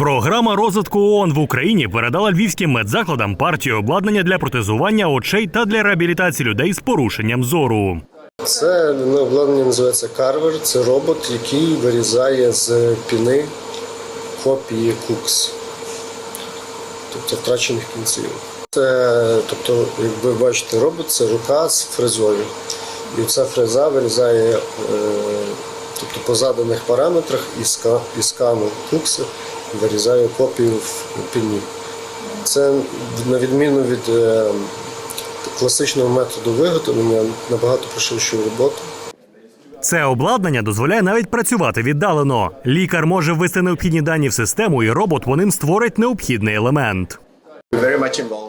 Програма розвитку ООН в Україні передала львівським медзакладам партію обладнання для протезування очей та для реабілітації людей з порушенням зору. Це ну, обладнання називається карвер. Це робот, який вирізає з піни копії кукс, тобто втрачених кінців. Це, тобто, як ви бачите, робот це рука з фрезою. І ця фреза вирізає, е, тобто по заданих параметрах із, ка- із кукси вирізає копію в піні. Це на відміну від е, класичного методу виготовлення набагато прошившу роботу. Це обладнання дозволяє навіть працювати віддалено. Лікар може ввести необхідні дані в систему, і робот по ним створить необхідний елемент.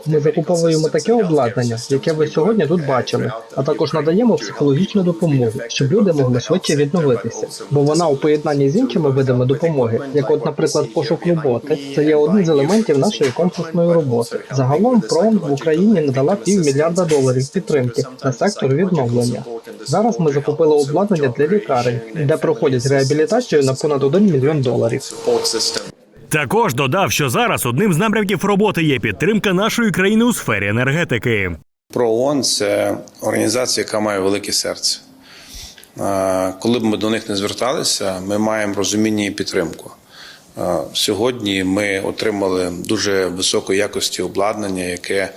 Ми закуповуємо таке обладнання, яке ви сьогодні тут бачили, а також надаємо психологічну допомогу, щоб люди могли швидше відновитися. Бо вона у поєднанні з іншими видами допомоги, як, от, наприклад, пошук роботи, це є один з елементів нашої комплексної роботи. Загалом ПРОМ в Україні надала півмільярда доларів підтримки на сектор відновлення. Зараз ми закупили обладнання для лікарень, де проходять реабілітацію на понад 1 мільйон доларів. Також додав, що зараз одним з напрямків роботи є підтримка нашої країни у сфері енергетики. ПРООН – це організація, яка має велике серце. Коли б ми до них не зверталися, ми маємо розуміння і підтримку. Сьогодні ми отримали дуже високої якості обладнання, яке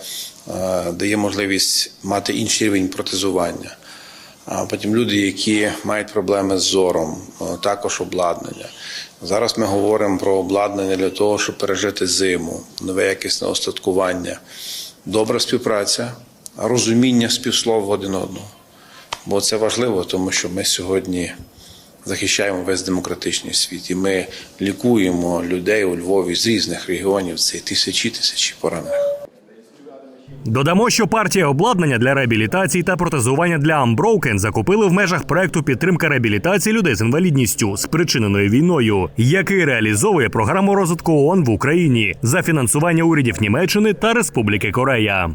дає можливість мати інший рівень протезування. А потім люди, які мають проблеми з зором, також обладнання. Зараз ми говоримо про обладнання для того, щоб пережити зиму, нове якісне остаткування, добра співпраця, розуміння співслов один одного. Бо це важливо, тому що ми сьогодні захищаємо весь демократичний світ, і ми лікуємо людей у Львові з різних регіонів. Це тисячі тисячі поранених. Додамо, що партія обладнання для реабілітації та протезування для Unbroken закупили в межах проекту підтримка реабілітації людей з інвалідністю, спричиненою війною, який реалізовує програму розвитку ООН в Україні за фінансування урядів Німеччини та Республіки Корея.